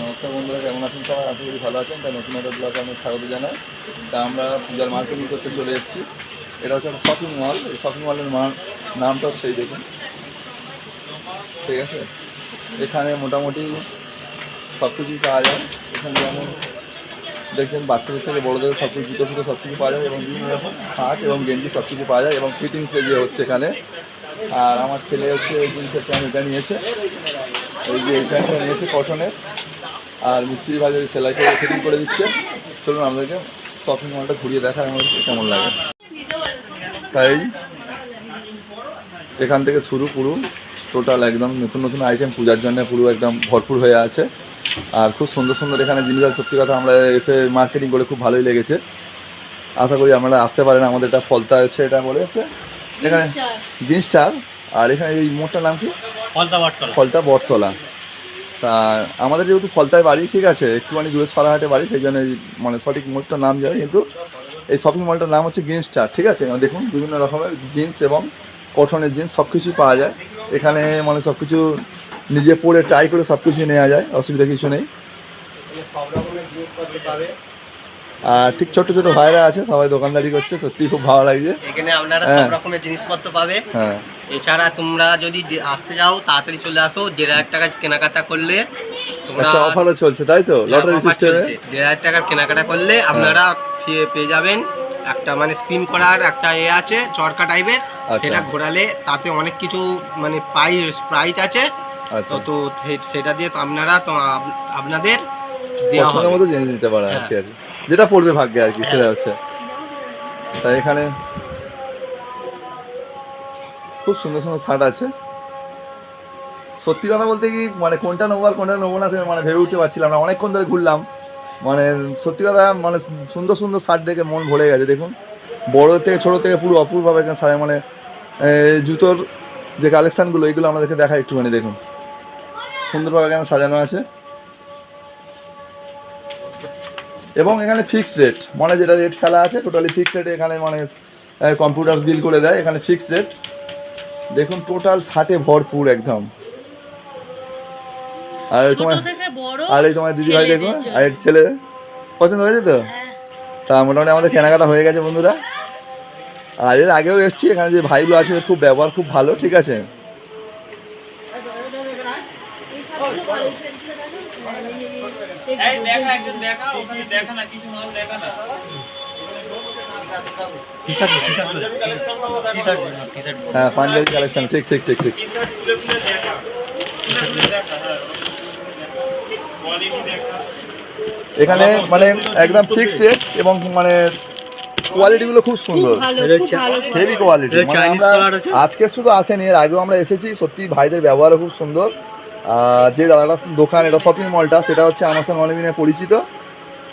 নমস্কার বন্ধুরা, কেমন আছেন সবাই? আশা করি ভালো আছেন। তাই নতুন একটা ব্লগে আমি স্বাগত জানাই। তা আমরা পূজার মার্কেটিং করতে চলে এসেছি। এটা হচ্ছে একটা শপিং মল এই শপিং মলের নামটা হচ্ছে এই দেখুন। ঠিক আছে? এখানে মোটামুটি সব কিছুই পাওয়া যায়। এখানে যেমন দেখছেন, বাচ্চাদের থেকে বড়োদের সব কিছু জুতো ফুটো সব কিছু পাওয়া যায় এবং বিভিন্ন রকম শার্ট এবং গেঞ্জি সব কিছু পাওয়া যায় এবং ফিটিংসে যে হচ্ছে এখানে। আর আমার ছেলে হচ্ছে জিনিসের প্যান্ট এটা নিয়েছে এই যে এই প্যান্টটা নিয়েছে কটনের আর মিস্ত্রি ভাই সেলাই করে ফিটিং করে দিচ্ছে চলুন আমাদেরকে শপিং মলটা ঘুরিয়ে দেখায় আমাদেরকে কেমন লাগে। তাই এখান থেকে শুরু পুরো টোটাল একদম নতুন নতুন আইটেম পূজার জন্য পুরো একদম ভরপুর হয়ে আছে। আর খুব সুন্দর সুন্দর এখানে জিনিস আছে। সত্যি কথা আমরা এসে মার্কেটিং করে খুব ভালোই লেগেছে। আশা করি আপনারা আসতে পারেন আমাদের এটা ফলতা আছে এটা বলে হচ্ছে। এখানে গ্রিন স্টার আর এখানে এই মোটটার নাম কি? ফলতা বটতলা। ফলতা বটতলা। তা আমাদের যেহেতু ফলতায় বাড়ি ঠিক আছে একটুখানি দূরে সরাহাটে বাড়ি সেই জন্য মানে সঠিক মোটটার নাম জানি কিন্তু এই শপিং মলটার নাম হচ্ছে গ্রিন স্টার ঠিক আছে? দেখুন বিভিন্ন রকমের জিন্স এবং কটনের জিন্স সব কিছুই পাওয়া যায়। এখানে মানে সব কিছু নিজে পরে ট্রাই করে সব কিছু নেওয়া যায় অসুবিধা কিছু নেই। আর ঠিক ছোট ছোট ভাইরা আছে সবাই দোকানদারি করছে সত্যি খুব ভালো লাগছে। এখানে আপনারা হ্যাঁ। সব রকমের জিনিসপত্র পাবে। হ্যাঁ। এছাড়া তোমরা যদি আসতে যাও তাড়াতাড়ি চলে আসো। দেড় হাজার টাকা কেনাকাটা করলে তোমরা একটা অফারও চলছে তাই তো? লটারি সিস্টেমে। দেড় হাজার টাকার কেনাকাটা করলে আপনারা পেয়ে- যাবেন। একটা মানে স্পিন করার একটা এ আছে চরকা টাইপের আচ্ছা। সেটা ঘোরালে তাতে অনেক কিছু মানে প্রাইস প্রাইস আছে। আচ্ছা। তো সেটা দিয়ে তো আপনারা তো আপনাদের দেওয়া হবে। মতো জেনে নিতে পারে হ্যাঁ। যেটা পড়বে ভাগ্যে আর কি সেটা হ্যাঁ। হচ্ছে। তাই এখানে খুব সুন্দর সুন্দর শার্ট আছে। সত্যি কথা বলতে কি মানে কোনটা নেব আর কোনটা নেব না মানে ভেবে উঠতে পারছিলাম না। অনেকক্ষণ ধরে ঘুরলাম। মানে সত্যি কথা মানে সুন্দর সুন্দর শার্ট দেখে মন ভরে গেছে। দেখুন, বড় থেকে ছোট থেকে পুরো অপূর্বভাবে এখানে সাজায়। মানে জুতোর যে কালেকশানগুলো, এগুলো আমাদেরকে দেখা একটুখানি, দেখুন। সুন্দরভাবে এখানে সাজানো আছে। এবং এখানে ফিক্সড রেট মানে যেটা রেট ফেলা আছে টোটালি ফিক্সড রেটে এখানে মানে কম্পিউটার বিল করে দেয়। এখানে ফিক্সড রেট দেখুন টোটাল ষাটে ভরপুর একদম। আর তোমার আর এই তোমার দিদি ভাই দেখো আর ছেলে পছন্দ হয়েছে তো? হ্যাঁ। তা মোটামুটি আমাদের কেনাকাটা হয়ে গেছে বন্ধুরা। আর এর আগেও এসেছি এখানে যে ভাইগুলো আছে খুব ব্যবহার খুব ভালো ঠিক আছে? দেখা একজন দেখা ওখানে দেখা না কিছু মাল দেখা না। হ্যাঁ পাঞ্জাবি কালেকশন ঠিক ঠিক ঠিক ঠিক। এখানে মানে একদম ফিক্সড রেট এবং মানে কোয়ালিটিগুলো খুব সুন্দর। ভালো হেভি কোয়ালিটি color আছে? আজকে শুধু আসেনি এর আগেও আমরা এসেছি সত্যি ভাইদের ব্যবহারও খুব সুন্দর। আর যে দাদাটা দোকান এটা শপিং মলটা সেটা হচ্ছে আমার সঙ্গে অনেকদিনের পরিচিত।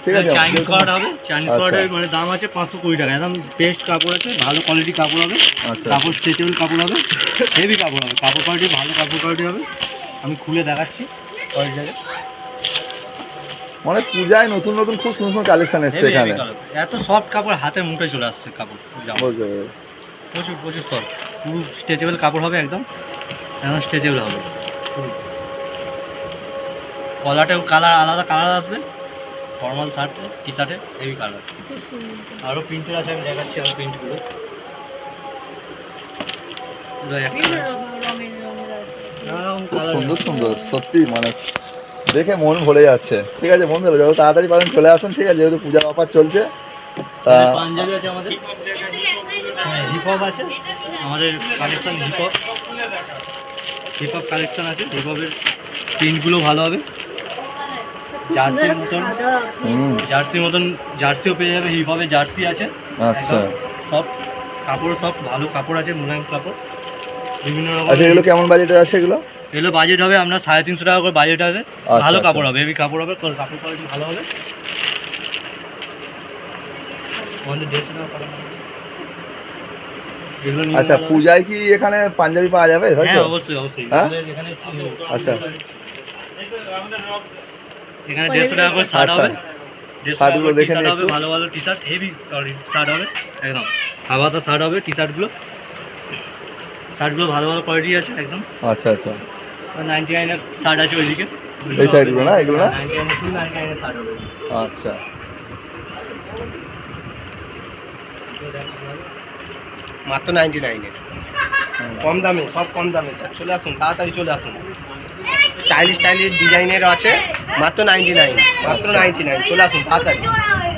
ঠিক আছে চাইনিজ হবে চাইনিজ আচ্ছা। মানে দাম আছে পাঁচশো কুড়ি টাকা। একদম বেস্ট কাপড় আছে ভালো কোয়ালিটি কাপড় হবে আচ্ছা। কাপড় স্ট্রেচেবল কাপড় হবে হেভি কাপড় হবে কাপড় কোয়ালিটি ভালো কাপড় কোয়ালিটি হবে। আমি খুলে দেখাচ্ছি কোয়ালিটিটাকে মানে পূজায় নতুন নতুন খুব সুন্দর সুন্দর কালেকশন এসছে এখানে। এত সফট কাপড় হাতের মুঠে চলে আসছে কাপড় প্রচুর প্রচুর সফট পুরো স্ট্রেচেবল কাপড় হবে একদম একদম স্ট্রেচেবল হবে। কলারটাও কালার আলাদা কালার আসবে। ফর্মাল শার্ট টি শার্টে হেভি কালার আরও প্রিন্টের আছে আমি দেখাচ্ছি আরও প্রিন্টগুলো সুন্দর সুন্দর সত্যি মানে দেখে মন ভরে যাচ্ছে। ঠিক আছে বন্ধুরা যত তাড়াতাড়ি পারেন চলে আসুন ঠিক আছে? যেহেতু পূজার অফার চলছে পাঞ্জাবি আছে আমাদের। হ্যাঁ হিপ হপ আছে। আমাদের collection hip hop hip hop collection আছে হিপ হপের প্রিন্টগুলো ভালো হবে। জার্সির মতন। জার্সির মতন জার্সিও পেয়ে যাবে হিপ হপের জার্সি আছে। আচ্ছা। সব কাপড় সব ভালো কাপড় আছে মোলায়েম কাপড়। বিভিন্ন রকম আচ্ছা এগুলো কেমন বাজেটের আছে এগুলো? এগুলো বাজেট হবে আপনার সাড়ে তিনশো টাকা করে বাজেট হবে। আচ্ছা, ভালো আচ্ছা। কাপড় হবে হেভি কাপড় হবে কাপড় কোয়ালিটি ভালো হবে। হবে। আচ্ছা পূজায় কি এখানে পাঞ্জাবি পাওয়া যাবে? হ্যাঁ অবশ্যই অবশ্যই। হ্যাঁ? এখানে আচ্ছা। এখানে দেড়শো টাকা করে শার্ট আচ্ছা। হবে। শার্টগুলো দেখে t-shirt হবে একটু। ভালো ভালো টি শার্ট হেভি শার্ট হবে একদম। হাওয়াতা শার্ট হবে টি শার্টগুলো শার্টগুলো ভালো ভালো কোয়ালিটি আছে একদম। আচ্ছা আচ্ছা। নাইনটি নাইনের শার্ট আছে ওইদিকে। এই সাইডগুলো না এগুলো না? শার্ট হবে। আচ্ছা। মাত্র নাইনটি নাইনের কম দামে সব কম দামে। চলে আসুন তাড়াতাড়ি চলে আসুন। স্টাইলিশ স্টাইলিশ ডিজাইনের আছে। মাত্র নাইনটি নাইন মাত্র নাইনটি নাইন চলে আসুন তাড়াতাড়ি।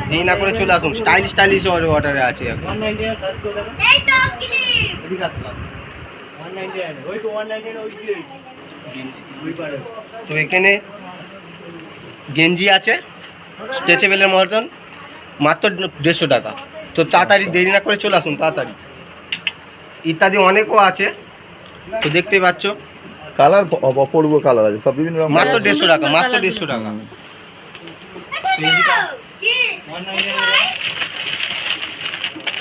দেরি না করে চলে আসুন স্টাইলিশ স্টাইলিশ অর্ডারে আছে এখন। তো এখানে গেঞ্জি আছে স্ট্রেচেবেলের মতন মাত্র দেড়শো টাকা। তো তাড়াতাড়ি দেরি না করে চলে আসুন তাড়াতাড়ি। ইত্যাদি অনেকও আছে তো দেখতেই পাচ্ছ। কালার অপূর্ব কালার আছে সব বিভিন্ন রকম মাত্র দেড়শো টাকা মাত্র দেড়শো টাকা।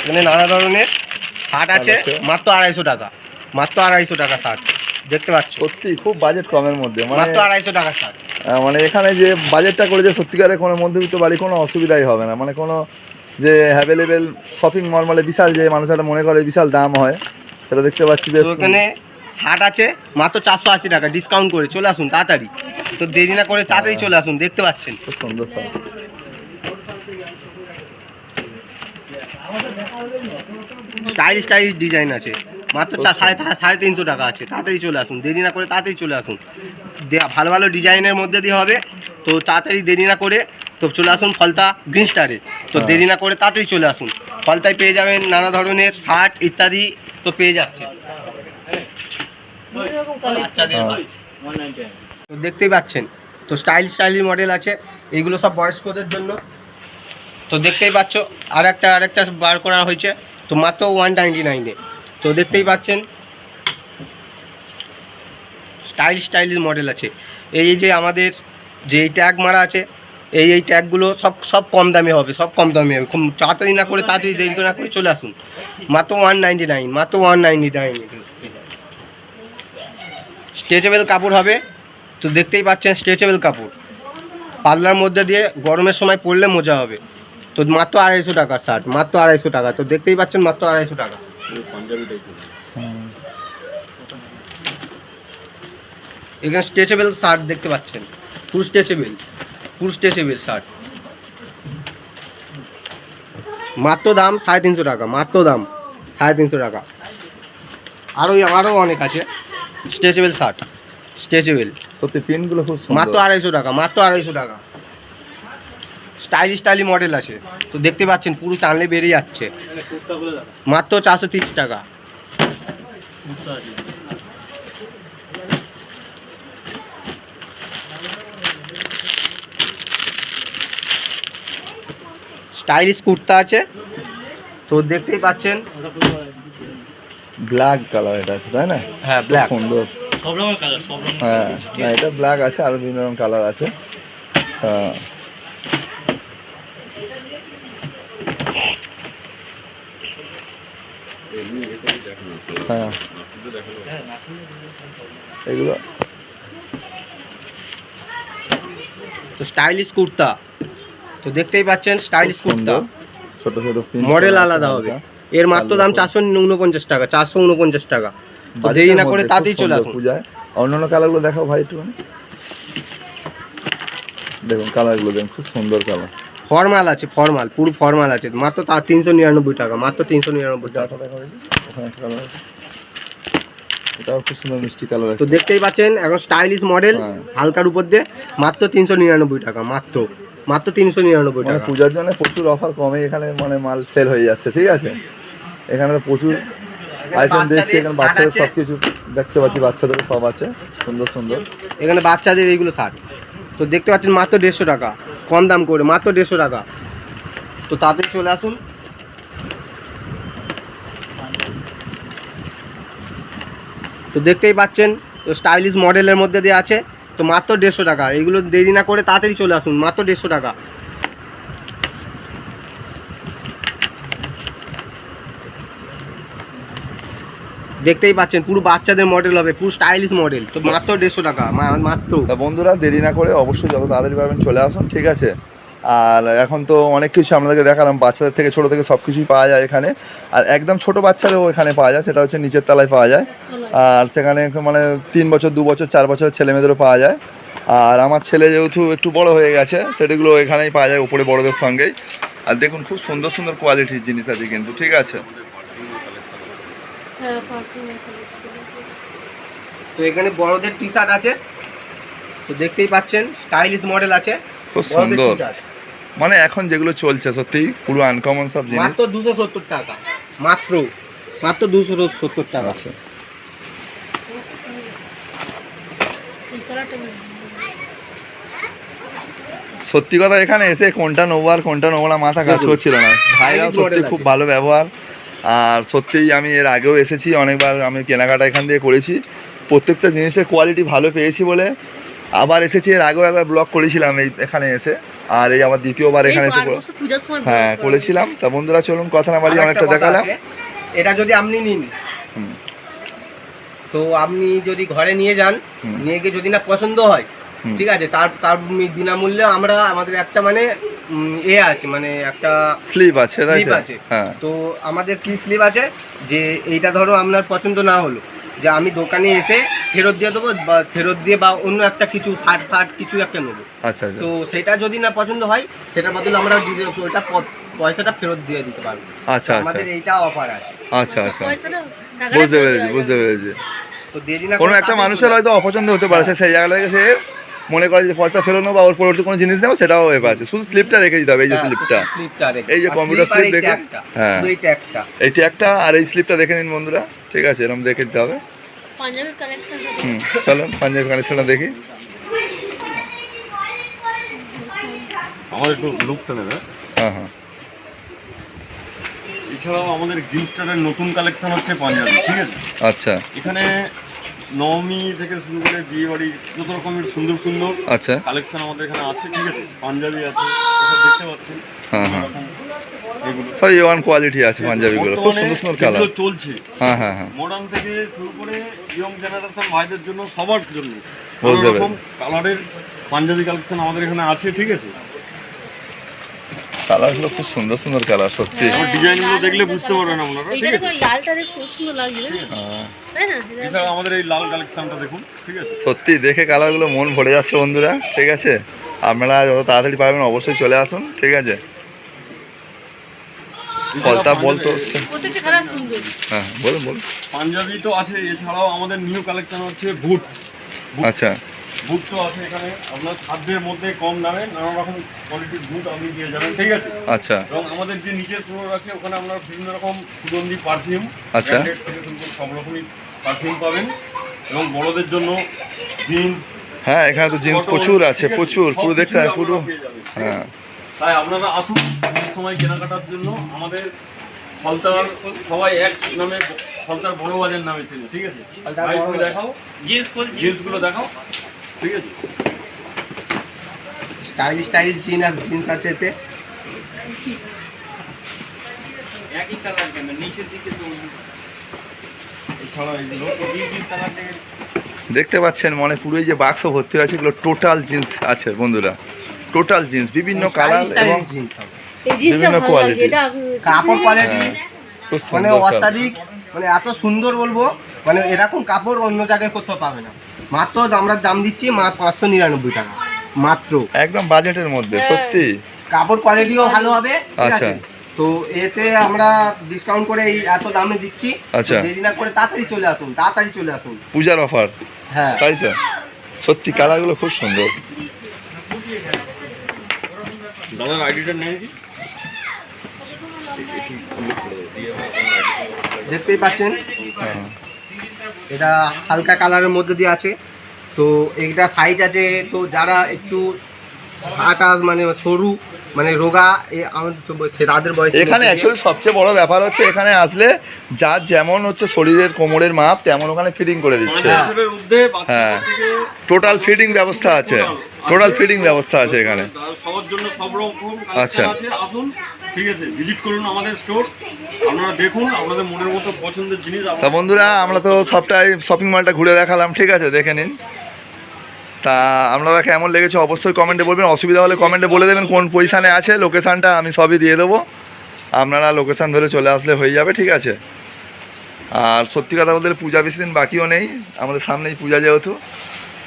এখানে নানা ধরনের শার্ট আছে। মাত্র আড়াইশো টাকা মাত্র আড়াইশো টাকা শার্ট দেখতে পাচ্ছ? সত্যি খুব বাজেট কমের মধ্যে মানে মাত্র আড়াইশো টাকা শার্ট। মানে এখানে যে বাজেটটা করেছে সত্যিকারের কোনো মধ্যবিত্ত বাড়ি কোনো অসুবিধাই হবে না মানে কোনো যে অ্যাভেলেবেল শপিং মল মানে বিশাল যে মানুষ একটা মনে করে বিশাল দাম হয় সেটা দেখতে পাচ্ছি বেশ শার্ট আছে মাত্র চারশো আশি টাকা ডিসকাউন্ট করে চলে আসুন তাড়াতাড়ি। তো দেরি না করে তাড়াতাড়ি চলে আসুন দেখতে পাচ্ছেন। সুন্দর সব স্টাইলিশ স্টাইলিশ ডিজাইন আছে। মাত্র চা- সাড়ে সাড়ে তিনশো টাকা আছে। তাড়াতাড়ি চলে আসুন দেরি না করে তাড়াতাড়ি চলে আসুন। ভালো ভালো ডিজাইনের মধ্যে দিয়ে হবে। তো তাড়াতাড়ি দেরি না করে তো চলে আসুন ফলতা গ্রিন স্টারে তো হ্যাঁ। দেরি না করে তাড়াতাড়ি চলে আসুন। ফলতায় পেয়ে যাবেন নানা ধরনের শার্ট ইত্যাদি তো পেয়ে যাচ্ছে তো দেখতেই পাচ্ছেন, তো স্টাইল স্টাইলিশ মডেল আছে এইগুলো সব বয়স্কদের জন্য। তো দেখতেই পাচ্ছ আর একটা আর একটা বার করা হয়েছে, তো মাত্র ওয়ান নাইনটি নাইনে তো দেখতেই পাচ্ছেন স্টাইল স্টাইলিশ মডেল আছে। এই যে আমাদের যে ট্যাগ মারা আছে এই এই ট্যাগগুলো সব সব কম দামে হবে, সব কম দামে হবে। খুব তাড়াতাড়ি না করে, তাড়াতাড়ি দেরি না করে চলে আসুন। মাত্র ওয়ান নাইনটি নাইন মাত্র ওয়ান নাইনটি নাইন স্ট্রেচেবেল কাপড় হবে। তো দেখতেই পাচ্ছেন স্ট্রেচেবেল কাপড়। পাল্লার মধ্যে দিয়ে গরমের সময় পরলে মজা হবে। তো মাত্র আড়াইশো টাকা শার্ট মাত্র আড়াইশো টাকা। তো দেখতেই পাচ্ছেন মাত্র আড়াইশো টাকা। এখানে স্ট্রেচেবেল শার্ট দেখতে পাচ্ছেন। Full stretchable full stretchable shirt. মাত্র দাম সাড়ে তিনশো টাকা মাত্র দাম সাড়ে তিনশো টাকা। আরও আরও অনেক আছে। স্ট্রেচেবল শার্ট স্ট্রেচেবল সত্যি পিনগুলো খুব মাত্র আড়াইশো টাকা মাত্র আড়াইশো টাকা। স্টাইলিশ স্টাইলি মডেল আছে। তো দেখতে পাচ্ছেন পুরো টানলে বেরিয়ে যাচ্ছে। মাত্র চারশো তিরিশ টাকা। স্টাইলিশ কুর্তা আছে। তো দেখতেই পাচ্ছেন। ব্ল্যাক কালার এটা আছে তাই না? হ্যাঁ ব্ল্যাক সুন্দর। হ্যাঁ না এটা ব্ল্যাক আছে আরও বিভিন্ন রকম কালার আছে। হ্যাঁ। হ্যাঁ। এগুলো তো স্টাইলিশ কুর্তা। তো দেখতেই পাচ্ছেন স্টাইলিশ কুর্তা। ছোট ছোট মডেল আলাদা হবে। এর মাত্র দাম চারশো উনপঞ্চাশ টাকা চারশো উনপঞ্চাশ টাকা। তো দেরি না করে খুব চলে আসুন। পূজায়। অন্যান্য কালারগুলো দেখাও ভাই একটু দেখুন কালারগুলো দেখুন খুব সুন্দর কালার ফর্মাল আছে ফর্মাল পুরো ফর্মাল আছে। মাত্র তার তিনশো নিরানব্বই টাকা মাত্র তিনশো নিরানব্বই টাকা। এটাও খুব সুন্দর মিষ্টি কালার তো দেখতেই পাচ্ছেন এখন স্টাইলিশ মডেল হ্যাঁ। হালকার উপর দিয়ে মাত্র তিনশো নিরানব্বই টাকা মাত্র। মাত্র তিনশো নিরানব্বই মানে টাকা। পূজার জন্য প্রচুর অফার কমে এখানে মানে মাল সেল হয়ে যাচ্ছে ঠিক আছে? এখানে তো প্রচুর আইটেম দেখছি এখানে বাচ্চাদের সব কিছু দেখতে পাচ্ছি বাচ্চাদের সব আছে সুন্দর সুন্দর। এখানে বাচ্চাদের এইগুলো শার্ট। তো দেখতে পাচ্ছেন মাত্র দেড়শো টাকা কম দাম করে মাত্র দেড়শো টাকা। তো তাদের চলে আসুন। তো দেখতেই পাচ্ছেন তো স্টাইলিশ মডেলের মধ্যে দিয়ে আছে। তো মাত্র দেড়শো টাকা। এইগুলো দেরি না করে তাড়াতাড়ি চলে আসুন, মাত্র দেড়শো টাকা। দেখতেই পাচ্ছেন, পুরো বাচ্চাদের মডেল হবে, পুরো স্টাইলিশ মডেল তো মাত্র দেড়শো টাকা মাত্র। বন্ধুরা, দেরি না করে অবশ্যই যত তাড়াতাড়ি পাবেন চলে আসুন, ঠিক আছে? আর এখন তো অনেক কিছু আপনাদেরকে দেখালাম বাচ্চাদের থেকে ছোটো থেকে সব কিছুই পাওয়া যায় এখানে। আর একদম ছোট বাচ্চারও এখানে পাওয়া যায় সেটা হচ্ছে নিচের তলায় পাওয়া যায়। আর সেখানে মানে তিন বছর দু বছর চার বছর ছেলে মেয়েদেরও পাওয়া যায়। আর আমার ছেলে যেহেতু একটু বড় হয়ে গেছে সেটিগুলো এখানেই পাওয়া যায় উপরে বড়দের সঙ্গেই। আর দেখুন খুব সুন্দর সুন্দর কোয়ালিটির জিনিস আছে কিন্তু ঠিক আছে? হ্যাঁ। তো এখানে বড়দের টি শার্ট আছে তো দেখতেই পাচ্ছেন স্টাইলিশ মডেল আছে খুব সুন্দর। মানে এখন যেগুলো চলছে সত্যি পুরো আনকমন সব জিনিস। মাত্র দুশো সত্তর টাকা। মাত্র মাত্র দুশো সত্তর টাকা। আছে নেই। সত্যি কথা এখানে এসে কোনটা নেব আর কোনটা নেব না মাথা কাজ। করছিল না। ভাইরা সত্যি খুব ভালো ব্যবহার। আর সত্যিই আমি এর আগেও এসেছি অনেকবার আমি কেনাকাটা এখান দিয়ে করেছি। প্রত্যেকটা জিনিসের কোয়ালিটি ভালো পেয়েছি বলে আবার এসেছি এর আগেও একবার ব্লগ করেছিলাম এই এখানে এসে। আর এই আমার দ্বিতীয়বার এখানে এসে হ্যাঁ করেছিলাম। তা বন্ধুরা চলুন কথা না বাড়িয়ে আরেকটা অনেকটা দেখালাম। এটা যদি আপনি নিন। তো আপনি যদি ঘরে নিয়ে যান নিয়ে গিয়ে যদি না পছন্দ হয় ঠিক আছে তার তার বিনামূল্যে আমরা আমাদের একটা মানে এ আছে মানে একটা স্লিপ আছে স্লিপ আছে। হ্যাঁ। তো আমাদের কি স্লিপ আছে? যে এইটা ধরো আপনার পছন্দ না হলো। যে আমি দোকানে এসে ফেরত দিয়ে দেবো বা ফেরত দিয়ে বা অন্য একটা কিছু শার্ট ফাট কিছু একটা নেব। আচ্ছা আচ্ছা। তো সেটা যদি না পছন্দ হয় সেটার বদলে আমরা ওটা ওইটা প- পয়সাটা ফেরত দিয়ে দিতে পারব। আচ্ছা আচ্ছা। আমাদের এইটা অফার আছে। আচ্ছা আচ্ছা। বুঝতে পেরেছি বুঝতে পেরেছি। তো দেরি না কোনো একটা মানুষের হয়তো অপছন্দ হতে পারে সে সেই জায়গা থেকে সে মনে করে যে পয়সা ফেরত নেব বা ওর পরবর্তী কোনো জিনিস নেব সেটাও হয়ে আছে শুধু স্লিপটা রেখে দিতে হবে এই যে হ্যাঁ, স্লিপটা রেখে- এই যে কম্পিউটার স্লিপ দেখুন। হ্যাঁ। এই ট্যাগটা। আর এই স্লিপটা দেখে নিন বন্ধুরা। ঠিক আছে এরকম দেখে দিতে হবে। হুম চলো পাঞ্জাবি কানেকশনটা দেখি। আমার একটু লুকটা নেবে। হ্যাঁ হ্যাঁ। এছাড়াও আমাদের গ্রিনস্টারের নতুন কালেকশন হচ্ছে পাঞ্জাবি ঠিক আছে? আচ্ছা। এখানে নবমী থেকে শুরু করে বিয়ে বাড়ি যত রকমের সুন্দর সুন্দর আচ্ছা। কালেকশন আমাদের এখানে আছে ঠিক আছে? পাঞ্জাবি আছে দেখতে পাচ্ছেন। হ্যাঁ হ্যাঁ। সব ওয়ান কোয়ালিটি আছে পাঞ্জাবিগুলো। খুব সুন্দর সুন্দর কালার চলছে। হ্যাঁ হ্যাঁ হ্যাঁ। মডার্ন থেকে শুরু করে ইয়ং জেনারেশন ভাইদের জন্য সবার জন্য। কালারের পাঞ্জাবি কালেকশন আমাদের এখানে আছে ঠিক আছে? কালারগুলো খুব সুন্দর সুন্দর কালার সত্যি। ডিজাইনগুলো দেখলে বুঝতে পারবেন আপনারা ঠিক আছে? দেখো লালটা দেখে খুব সুন্দর লাগছে হ্যাঁ। তাই না? এছাড়া আমাদের এই লাল কালেকশনটা দেখুন ঠিক আছে? সত্যি দেখে কালারগুলো মন ভরে যাচ্ছে বন্ধুরা ঠিক আছে? আপনারা যত তাড়াতাড়ি পারবেন অবশ্যই চলে আসুন ঠিক আছে? ফলতা বলতো প্রত্যেকটা হ্যাঁ বলুন বলুন। পাঞ্জাবি তো আছে এছাড়াও আমাদের নিউ কালেকশন হচ্ছে বুট। আচ্ছা। বুট আছে এখানে। আপনার খাদ্যের মধ্যে কম দামে নানা রকম কোয়ালিটির বুট আপনি দিয়ে যাবেন ঠিক আছে? আচ্ছা। এবং আমাদের যে নিচের ফ্লোর আছে ওখানে আপনারা বিভিন্ন রকম সুগন্ধি পারফিউম আচ্ছা। সব রকমই পারফিউম পাবেন। এবং বড়দের জন্য জিন্স হ্যাঁ এখানে তো জিন্স প্রচুর আছে প্রচুর। পুরো দেখতে হয় পুরো। হ্যাঁ। তাই আপনারা আসুন এই সময় কেনাকাটার জন্য। আমাদের ফলতার সবাই এক নামে ফলতার বড় বাজার নামে চেনে ঠিক আছে। দেখাও। জিন্স জিন্সগুলো দেখাও। ঠিক আছে? স্টাইলিশ স্টাইলিশ জিন আছে জিন্স আছে এতে। একই কালার কেন? নিচের দিকে তো দেখতে পাচ্ছেন মানে পুরো যে বাক্স ভর্তি আছে এগুলো টোটাল জিন্স আছে বন্ধুরা। টোটাল জিন্স বিভিন্ন কালার এবং বিভিন্ন। এটা কাপড় কোয়ালিটি হ্যাঁ, মানে অত্যাধিক মানে এত সুন্দর বলব মানে এরকম কাপড় অন্য জায়গায় কোথাও পাবে না। মাত্র আমরা দাম দিচ্ছি মাত্র পাঁচশো নিরানব্বই টাকা মাত্র। একদম বাজেটের মধ্যে হ্যাঁ। সত্যি। কাপড় কোয়ালিটিও ভালো হবে আচ্ছা। তো এতে আমরা ডিসকাউন্ট করে এই এত দামে দিচ্ছি। আচ্ছা। দেরি না করে তাড়াতাড়ি চলে আসুন তাড়াতাড়ি চলে আসুন। পূজার অফার হ্যাঁ। তাই তো? সত্যি কালারগুলো খুব সুন্দর। দাদার আইডিটা নেই কি? দেখতেই পাচ্ছেন? হ্যাঁ এটা হালকা কালারের মধ্যে দিয়ে আছে। তো এইটা সাইজ আছে তো যারা একটু আটাস মানে সরু মানে রোগা তাদের বয়স এখানে অ্যাকচুয়ালি সবচেয়ে বড় ব্যাপার হচ্ছে এখানে আসলে যার যেমন হচ্ছে শরীরের কোমরের মাপ তেমন ওখানে ফিটিং করে দিচ্ছে। হ্যাঁ। টোটাল ফিটিং ব্যবস্থা আছে। টোটাল ফিটিং ব্যবস্থা আছে এখানে। সবার জন্য সব রকম আচ্ছা। ঠিক আছে ভিজিট করুন আমাদের স্টোর আপনারা দেখুন আপনাদের মনের মতো পছন্দের জিনিস তা বন্ধুরা আমরা তো সবটাই শপিং মলটা ঘুরে দেখালাম ঠিক আছে দেখে নিন। তা আপনারা কেমন লেগেছে অবশ্যই কমেন্টে বলবেন অসুবিধা হলে কমেন্টে বলে দেবেন কোন পজিশানে আছে লোকেশানটা আমি সবই দিয়ে দেবো। আপনারা লোকেশান ধরে চলে আসলে হয়ে যাবে ঠিক আছে। আর সত্যি কথা বলতে পূজা বেশি দিন বাকিও নেই আমাদের সামনেই পূজা যেহেতু।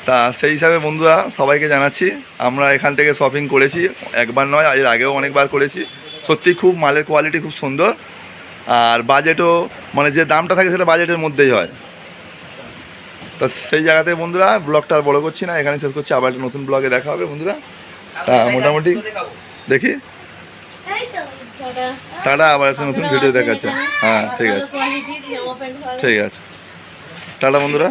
তা সেই হিসাবে বন্ধুরা সবাইকে জানাচ্ছি আমরা এখান থেকে শপিং করেছি একবার নয় এর আগেও অনেকবার করেছি। সত্যি খুব মালের কোয়ালিটি খুব সুন্দর। আর বাজেটও মানে যে দামটা থাকে সেটা বাজেটের মধ্যেই হয়। তা সেই জায়গাতে বন্ধুরা ব্লগটা আর বড় করছি না এখানে শেষ করছি আবার একটা নতুন ব্লগে দেখা হবে বন্ধুরা। তা মোটামুটি দেখি। টাটা। টাটা আবার একটা নতুন ভিডিও দেখাচ্ছে। হ্যাঁ ঠিক আছে। ঠিক আছে। টাটা বন্ধুরা।